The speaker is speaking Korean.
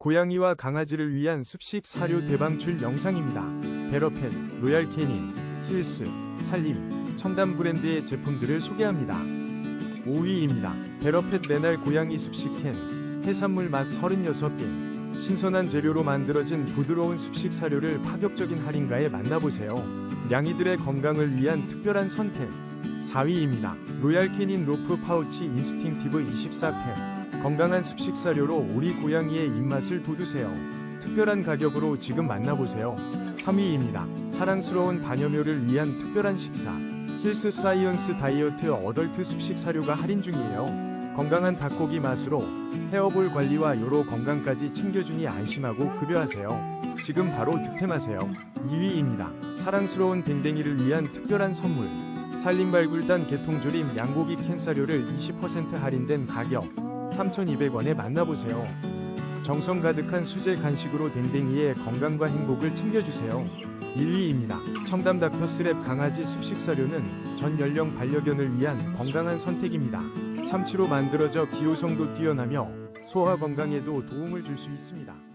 고양이와 강아지를 위한 습식 사료 대방출 영상입니다. 베러펫, 로얄 캐닌, 힐스, 살림, 첨단 브랜드의 제품들을 소개합니다. 5위입니다. 베러펫 메날 고양이 습식 캔, 해산물 맛 36개. 신선한 재료로 만들어진 부드러운 습식 사료를 파격적인 할인가에 만나보세요. 냥이들의 건강을 위한 특별한 선택. 4위입니다. 로얄 캐닌 로프 파우치 인스팅티브 24팩. 건강한 습식 사료로 우리 고양이의 입맛을 돋우세요. 특별한 가격으로 지금 만나보세요. 3위입니다. 사랑스러운 반려묘를 위한 특별한 식사. 힐스 사이언스 다이어트 어덜트 습식 사료가 할인 중이에요. 건강한 닭고기 맛으로 헤어볼 관리와 요로 건강까지 챙겨주니 안심하고 급여하세요. 지금 바로 득템하세요. 2위입니다. 사랑스러운 댕댕이를 위한 특별한 선물. 살림발굴단 개통조림 양고기 캔 사료를 20% 할인된 가격 3,200원에 만나보세요. 정성 가득한 수제 간식으로 댕댕이의 건강과 행복을 챙겨주세요. 1위입니다. 청담 닥터스랩 강아지 습식 사료는 전 연령 반려견을 위한 건강한 선택입니다. 참치로 만들어져 기호성도 뛰어나며 소화 건강에도 도움을 줄 수 있습니다.